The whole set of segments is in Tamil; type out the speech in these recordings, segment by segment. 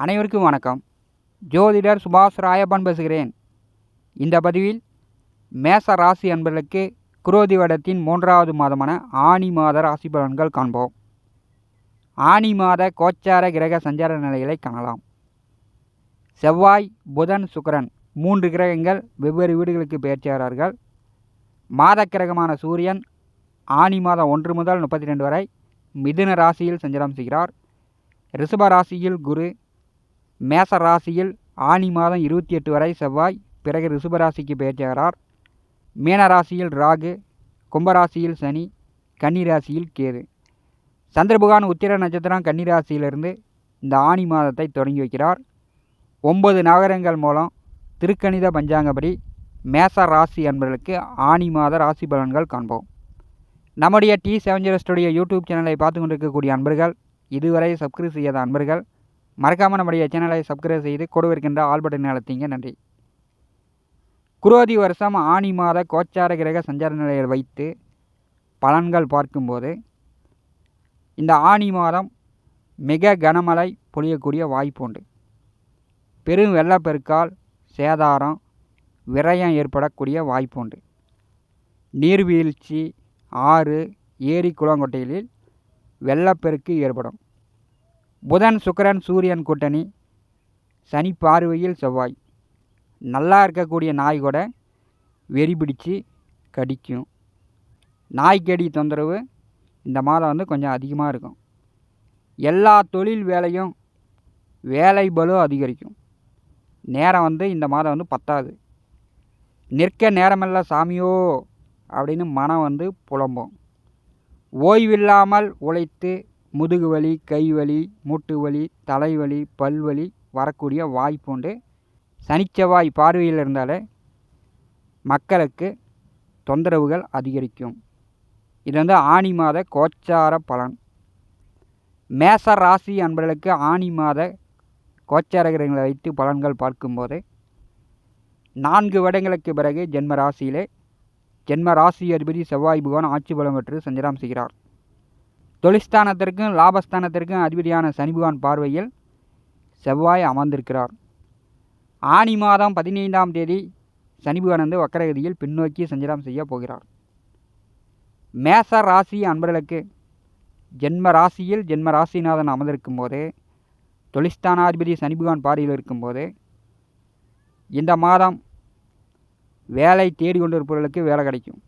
அனைவருக்கும் வணக்கம். ஜோதிடர் சுபாஷ் ராயப்பன் பேசுகிறேன். இந்த பதிவில் மேச ராசி அன்பர்களுக்கு குரோதி வடத்தின் மூன்றாவது மாதமான ஆனி மாத ராசி பலன்கள் காண்போம். ஆனி மாத கோச்சார கிரக சஞ்சார நிலைகளை காணலாம். செவ்வாய் புதன் சுக்கரன் மூன்று கிரகங்கள் வெவ்வேறு வீடுகளுக்கு பெயர்ச்சியாகிறார்கள் மாத கிரகமான சூரியன் ஆனி மாதம் ஒன்று முதல் முப்பத்தி ரெண்டு வரை மிதுன ராசியில் சஞ்சாரம் செய்கிறார். ரிஷப ராசியில் குரு மேச ராசியில் ஆனி மாதம் இருபத்தி எட்டு வரை செவ்வாய் பிறகு ரிஷப ராசிக்கு பெயர்ச்சாகிறார் மீன ராசியில் ராகு கும்பராசியில் சனி கன்னிராசியில் கேது. சந்திரபுகான் உத்திர நட்சத்திரம் கன்னிராசியிலிருந்து இந்த ஆனி மாதத்தை தொடங்கி வைக்கிறார். ஒன்பது நகரங்கள் மூலம் திருக்கணித பஞ்சாங்கப்படி மேச ராசி என்பதற்கு ஆனி மாத ராசி பலன்கள் காண்போம். நம்முடைய T seven zero studio YouTube சேனலை பார்த்து கொண்டிருக்கக்கூடிய அன்பர்கள் இதுவரை சப்ஸ்கிரைப் செய்யாத அன்பர்கள் மறக்காமல் நம்முடைய சேனலை சப்ஸ்கிரைப் செய்து கொடுவிருக்கின்ற ஆல் பட்டன் நன்றி. குரோதி வருஷம் ஆனி மாத கோச்சார கிரக சஞ்சார நிலையில் வைத்து பலன்கள் பார்க்கும்போது இந்த ஆனி மாதம் மிக கனமழை பொழியக்கூடிய வாய்ப்பு உண்டு. பெரும் வெள்ளப்பெருக்கால் சேதாரம் விரயம் ஏற்படக்கூடிய வாய்ப்பு உண்டு. நீர்வீழ்ச்சி ஆறு ஏரி குளங்கொட்டைகளில் வெள்ளப்பெருக்கு ஏற்படும். புதன் சுக்கரன் சூரியன் கூட்டணி சனி பார்வையில் செவ்வாய். நல்லா இருக்கக்கூடிய நாய் கூட வெறி பிடிச்சு கடிக்கும். நாய்க்கடி தொந்தரவு இந்த மாதம் வந்து கொஞ்சம் அதிகமாக இருக்கும். எல்லா தொழில் வேலையும் வேலை பலு அதிகரிக்கும். நேரம் வந்து இந்த மாதம் வந்து பத்தாது. நிற்க நேரமெல்லாம் சாமியோ அப்படின்னு மனம் வந்து புலம்பும். ஓய்வில்லாமல் உழைத்து முதுகு வலி கை வலி மூட்டு வலி தலைவலி பல்வலி வரக்கூடிய வாய்ப்பு உண்டு. சனிச்செவ்வாய் பார்வையில் இருந்தாலே மக்களுக்கு தொந்தரவுகள் அதிகரிக்கும். இது வந்து ஆனி மாத கோச்சார பலன். மேச ராசி அன்பர்களுக்கு ஆனி மாத கோச்சார கிரகங்களை வைத்து பலன்கள் பார்க்கும்போது நான்கு வருடங்களுக்கு பிறகு ஜென்ம ராசியிலே ஜென்ம ராசி அதிபதி செவ்வாய் பகவான் ஆட்சி பலம் பெற்று சஞ்சலம் செய்கிறார். தொழிற்ஸ்தானத்திற்கும் லாபஸ்தானத்திற்கும் அதிபதியான சனிபகவான் பார்வையில் செவ்வாய் அமர்ந்திருக்கிறார். ஆனி மாதம் பதினைந்தாம் தேதி சனிபகவான் வந்து வக்கரகதியில் பின்னோக்கி சஞ்சாரம் செய்ய போகிறார். மேச ராசி அன்பர்களுக்கு ஜென்ம ராசியில் ஜென்ம ராசிநாதன் அமர்ந்திருக்கும் போது தொழிற்ஸ்தானாதிபதி சனிபகவான் பார்வையில் இருக்கும்போது இந்த மாதம் வேலை தேடி கொண்டிருப்பவர்களுக்கு வேலை கிடைக்கும்.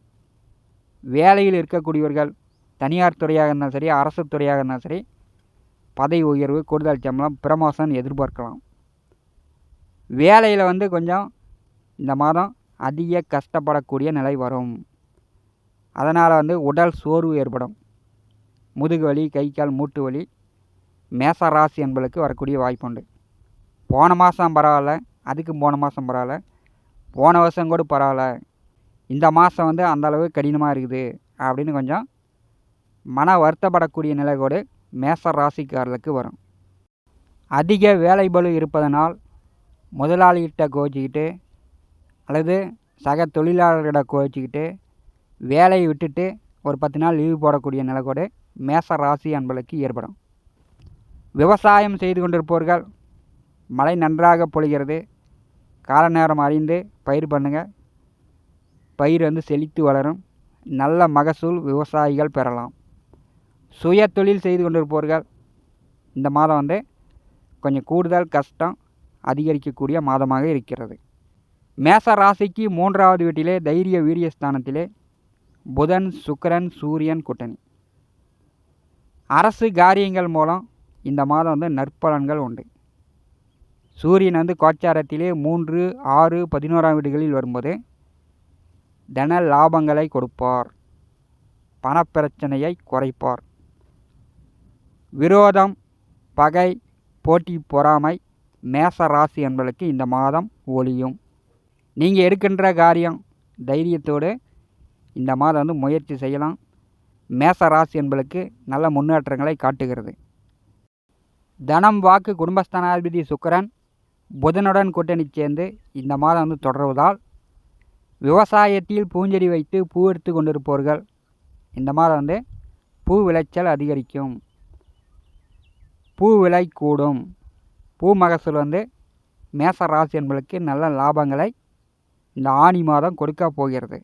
வேலையில் இருக்கக்கூடியவர்கள் தனியார் துறையாக இருந்தாலும் சரி அரசு துறையாக இருந்தாலும் சரி பதவி உயர்வு கூடுதல் சம்பளம் பிரமோஷன் எதிர்பார்க்கலாம். வேலையில் வந்து கொஞ்சம் இந்த மாதம் அதிக கஷ்டப்படக்கூடிய நிலை வரும். அதனால் வந்து உடல் சோர்வு ஏற்படும். முதுகு வலி கை கால் மூட்டு வலி மேச ராசி என்பதற்கு வரக்கூடிய வாய்ப்புண்டு போன மாதம் பரவாயில்ல அதுக்கு போன மாதம் பரவாயில்ல போன வருஷம் கூட பரவாயில்ல. இந்த மாதம் வந்து அந்தளவு கடினமாக இருக்குது அப்படின்னு கொஞ்சம் மன வருத்தப்படக்கூடிய நிலை கூட மேச ராசிக்காரர்களுக்கு வரும். அதிக வேலை பளு இருப்பதனால் முதலாளிகிட்ட கோச்சிக்கிட்டு அல்லது சக தொழிலாளர்கிட்ட கோச்சிக்கிட்டு வேலையை விட்டுட்டு ஒரு பத்து நாள் லீவு போடக்கூடிய நிலை கூட மேச ராசி அன்பளுக்கு ஏற்படும். விவசாயம் செய்து கொண்டிருப்பவர்கள் மழை நன்றாக பொழிகிறது. கால நேரம் அறிந்து பயிர் பண்ணுங்கள் பயிர் வந்து செழித்து வளரும். நல்ல மகசூல் விவசாயிகள் பெறலாம். சுய தொழில் செய்து கொண்டிருப்பவர்கள் இந்த மாதம் வந்து கொஞ்சம் கூடுதல் கஷ்டம் அதிகரிக்கக்கூடிய மாதமாக இருக்கிறது. மேச ராசிக்கு மூன்றாவது வீட்டிலே தைரிய வீரிய ஸ்தானத்திலே புதன் சுக்கரன் சூரியன் கூட்டணி. அரசு காரியங்கள் மூலம் இந்த மாதம் வந்து நற்பலன்கள் உண்டு. சூரியன் வந்து கோச்சாரத்திலே மூன்று ஆறு பதினோராம் வீடுகளில் வரும்போது தன லாபங்களை கொடுப்பார். பணப்பிரச்சனையை குறைப்பார். விரோதம் பகை போட்டி பொறாமை மேச ராசி என்பதற்கு இந்த மாதம் ஒழியும் நீங்கள் எடுக்கின்ற காரியம் தைரியத்தோடு இந்த மாதம் வந்து முயற்சி செய்யலாம். மேச ராசி என்பதற்கு நல்ல முன்னேற்றங்களை காட்டுகிறது. தனம் வாக்கு குடும்பஸ்தானாதிபதி சுக்கரன் புதனுடன் கூட்டணி சேர்ந்து இந்த மாதம் வந்து தொடர்வதால் விவசாயத்தில் பூஞ்செடி வைத்து பூ எடுத்து கொண்டிருப்பவர்கள் இந்த மாதம் வந்து பூ விளைச்சல் அதிகரிக்கும். பூ விலை கூடும் பூ மகசூல் வந்து மேச ராசி என்பதற்கு நல்ல லாபங்களை இந்த ஆணி மாதம் கொடுக்க போகிறது.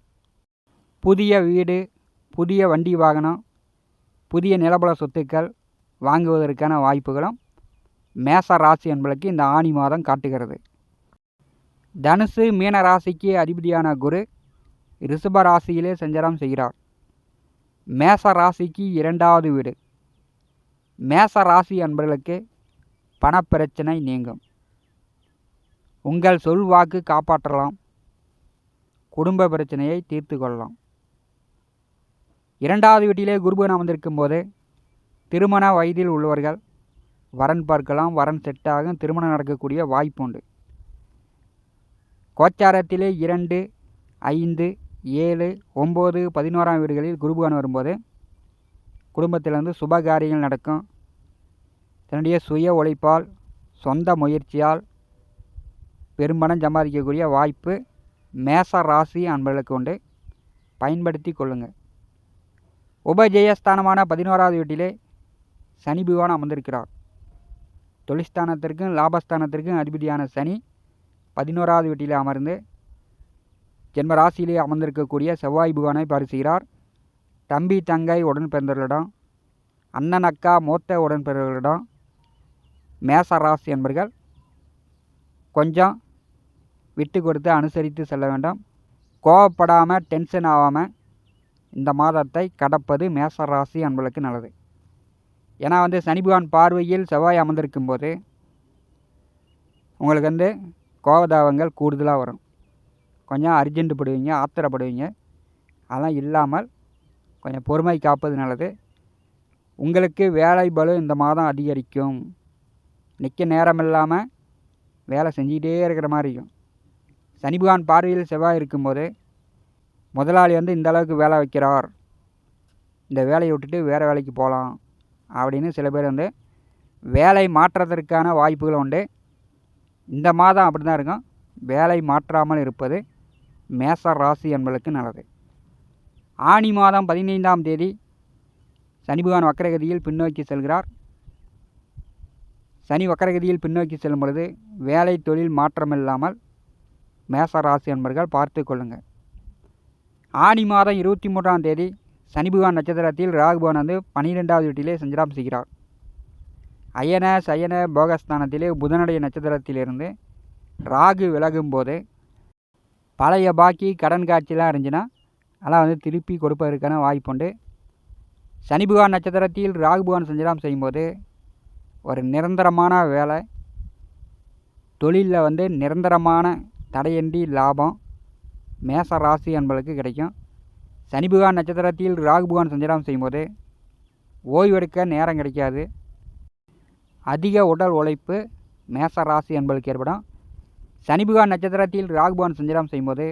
புதிய வீடு புதிய வண்டி வாகனம் புதிய நிலபல சொத்துக்கள் வாங்குவதற்கான வாய்ப்புகளும் மேச ராசி என்பதற்கு இந்த ஆணி மாதம் காட்டுகிறது. தனுசு மீன ராசிக்கு அதிபதியான குரு ரிஷப ராசியிலே சஞ்சாரம் செய்கிறார். மேச ராசிக்கு இரண்டாவது வீடு. மேச ராசி அன்பர்களுக்கு பணப்பிரச்சனை நீங்கும். உங்கள் சொல் வாக்கு காப்பாற்றலாம். குடும்ப பிரச்சனையை தீர்த்து கொள்ளலாம். இரண்டாவது வீட்டிலே குருபன் அமர்ந்திருக்கும் போது திருமண வயதில் உள்ளவர்கள் வரன் பார்க்கலாம் வரன் செட்டாகும் திருமணம் நடக்கக்கூடிய வாய்ப்பு உண்டு. கோச்சாரத்திலே இரண்டு ஐந்து ஏழு ஒம்பது பதினோராம் வீடுகளில் குருபகவான் வரும்போது குடும்பத்திலிருந்து சுப காரியங்கள் நடக்கும். தன்னுடைய சுய உழைப்பால் சொந்த முயற்சியால் பெரும்பணம் சம்பாதிக்கக்கூடிய வாய்ப்பு மேச ராசி அன்பர்களுக்கு உண்டு. பயன்படுத்தி கொள்ளுங்கள் உபஜெயஸ்தானமான பதினோராவது வீட்டிலே சனி பகவான் அமர்ந்திருக்கிறார். தொழிற்ஸ்தானத்திற்கும் லாபஸ்தானத்திற்கும் அதிபதியான சனி பதினோராவது வீட்டிலே அமர்ந்து ஜென்ம ராசியிலே அமர்ந்திருக்கக்கூடிய செவ்வாய் பகவானை பரிசுகிறார் தம்பி தங்கை உடன் பிறந்தவர்களிடம் அண்ணன் அக்கா மூத்த உடன் பிறந்தவர்களிடம் மேச ராசி என்பர்கள் கொஞ்சம் விட்டு கொடுத்து அனுசரித்து செல்ல வேண்டும். கோவப்படாமல் டென்ஷன் ஆகாமல் இந்த மாதத்தை கடப்பது மேச ராசி நல்லது. ஏன்னா வந்து சனி பகவான் பார்வையில் செவ்வாய் அமர்ந்திருக்கும் போது உங்களுக்கு வந்து கோபதாபங்கள் கூடுதலாக வரும். கொஞ்சம் அர்ஜென்ட் படுவீங்க ஆத்திரப்படுவீங்க. அதெல்லாம் இல்லாமல் கொஞ்சம் பொறுமை காப்பது நல்லது. உங்களுக்கு வேலை பலு இந்த மாதம் அதிகரிக்கும். நிற்க நேரம் இல்லாமல் வேலை செஞ்சுக்கிட்டே இருக்கிற மாதிரி இருக்கும் சனி பார்வையில் செவ்வாய் இருக்கும்போது முதலாளி வந்து இந்த அளவுக்கு வேலை வைக்கிறார். இந்த வேலையை விட்டுட்டு வேறு வேலைக்கு போகலாம் அப்படின்னு சில பேர் வந்து வேலை மாற்றுறதற்கான வாய்ப்புகள் உண்டு. இந்த மாதம் அப்படி தான் இருக்கும். வேலை மாற்றாமல் இருப்பது மேச ராசி என்பதற்கு நல்லது. ஆனி மாதம் பதினைந்தாம் தேதி சனிபகவான் வக்கரகதியில் பின்னோக்கி செல்கிறார். சனி வக்கரகதியில் பின்னோக்கி செல்லும் பொழுது வேலை தொழில் மாற்றமில்லாமல் மேச ராசி என்பர்கள் பார்த்து கொள்ளுங்கள் ஆனி மாதம் இருபத்தி மூன்றாம் தேதி சனிபகவான் நட்சத்திரத்தில் ராகுபவன் வந்து பன்னிரெண்டாவது வீட்டிலே சஞ்சிராம் செய்கிறார். அயன சயன போகஸ்தானத்திலே புதனுடைய நட்சத்திரத்திலிருந்து ராகு விலகும் போது பழைய பாக்கி கடன் காட்சிலாம் இருந்துச்சுன்னா அதெல்லாம் வந்து திருப்பி கொடுப்பதற்கான வாய்ப்புண்டு. சனிபகவான் நட்சத்திரத்தில் ராகுபவன் சஞ்சிராம் செய்யும்போது ஒரு நிரந்தரமான வேலை. தொழிலில் வந்து நிரந்தரமான தடையின்றி லாபம். மேச ராசி என்பதற்கு கிடைக்கும். சனி நட்சத்திரத்தில் ராகு பகவான் சஞ்சாரம் செய்யும்போது ஓய்வெடுக்க நேரம் கிடைக்காது. அதிக உடல் உழைப்பு மேச ராசி என்பதற்கு ஏற்படும். சனி நட்சத்திரத்தில் ராகு பகவான் சஞ்சாரம் செய்யும்போது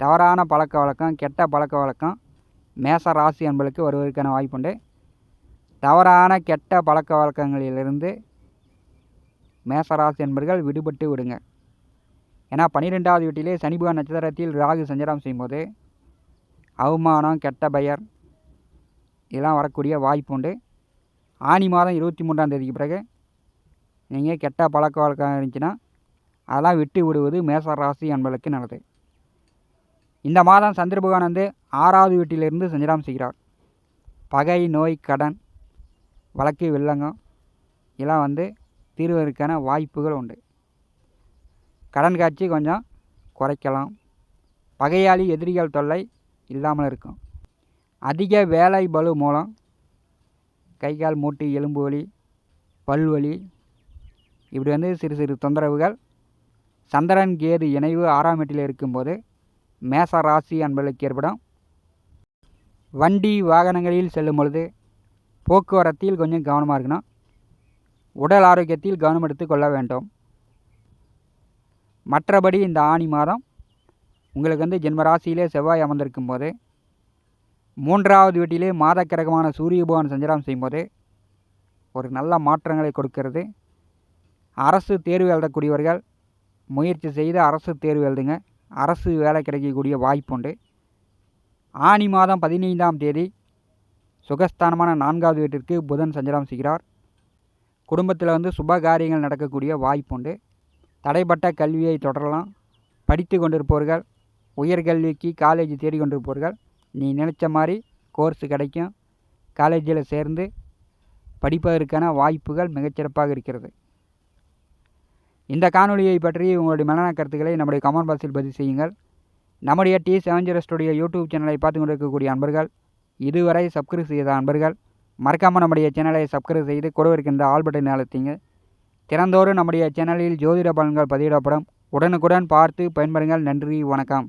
தவறான பழக்க வழக்கம் கெட்ட பழக்க வழக்கம் மேச ராசி என்பளுக்கு வருவதற்கான வாய்ப்புண்டு. தவறான கெட்ட பழக்க வழக்கங்களிலிருந்து மேசராசி என்பர்கள் விடுபட்டு விடுங்க. ஏன்னா பன்னிரெண்டாவது வீட்டிலே சனி நட்சத்திரத்தில் ராகு சஞ்சாரம் செய்யும்போது அவமானம் கெட்ட பெயர் இதெல்லாம் வரக்கூடிய வாய்ப்பு உண்டு. ஆனி மாதம் இருபத்தி மூன்றாம் தேதிக்கு பிறகு நீங்கள் கெட்ட பழக்க வழக்கம் இருந்துச்சுன்னா அதெல்லாம் விட்டு விடுவது மேசராசி என்பதற்கு நல்லது. இந்த மாதம் சந்திரபகவான் வந்து ஆறாவது வீட்டிலிருந்து சஞ்சாரம் செய்கிறார். பகை நோய் கடன் வழக்கு வில்லங்கம். இதெல்லாம் வந்து தீர்வதற்கான வாய்ப்புகள் உண்டு. கடன் காட்சி கொஞ்சம் குறைக்கலாம். பகையாளி எதிரிகள் தொல்லை இல்லாமல் இருக்கும். அதிக வேலை பளு மூலம் கை கால் மூட்டு எலும்பு வலி பல்வலி இப்படி வந்து சிறு சிறு தொந்தரவுகள். சந்திரன் கேது இணைவு ஆறாம் வீட்டில் இருக்கும்போது மேச ராசி என்பதற்கு ஏற்படும். வண்டி வாகனங்களில் செல்லும் பொழுது போக்குவரத்தில் கொஞ்சம் கவனமாக இருக்கணும். உடல் ஆரோக்கியத்தில் கவனம் எடுத்து கொள்ள வேண்டும். மற்றபடி இந்த ஆணி மாதம் உங்களுக்கு வந்து ஜென்ம ராசியிலே செவ்வாய் அமர்ந்திருக்கும் போது மூன்றாவது வீட்டிலே மாத கிரகமான சூரிய பகவான் சஞ்சாரம் செய்யும்போது ஒரு நல்ல மாற்றங்களை கொடுக்கிறது. அரசு தேர்வு எழுதக்கூடியவர்கள் முயற்சி செய்து அரசு தேர்வு எழுதுங்க. அரசு வேலை கிடைக்கக்கூடிய வாய்ப்புண்டு ஆனி மாதம் பதினைந்தாம் தேதி சுகஸ்தானமான நான்காவது வீட்டிற்கு புதன் சஞ்சாரம் செய்கிறார். குடும்பத்தில் வந்து சுப காரியங்கள் நடக்கக்கூடிய வாய்ப்புண்டு தடைப்பட்ட கல்வியை தொடரலாம். படித்து கொண்டிருப்பவர்கள் உயர்கல்விக்கு காலேஜ் தேடி கொண்டிருப்பவர்கள் நீ நினச்ச மாதிரி கோர்ஸ் கிடைக்கும். காலேஜில் சேர்ந்து படிப்பதற்கான வாய்ப்புகள் மிகச்சிறப்பாக இருக்கிறது. இந்த காணொலியை பற்றி உங்களுடைய மனநல கருத்துக்களை நம்முடைய கமெண்ட் பாக்ஸில் பதிவு செய்யுங்கள். நம்முடைய T seven zero studio YouTube சேனலை பார்த்து கொண்டிருக்கக்கூடிய அன்பர்கள் இதுவரை சப்ஸ்கிரைப் செய்த அன்பர்கள் மறக்காமல் நம்முடைய சேனலை சப்ஸ்கிரைப் செய்து கூட இருக்கின்ற ஆல் பட்டனை அழுத்திங்க திறந்தோறும் நம்முடைய சேனலில் ஜோதிட பலன்கள் பதிவிடப்படும். உடனுக்குடன் பார்த்து பயன்பெறுங்கள். நன்றி வணக்கம்.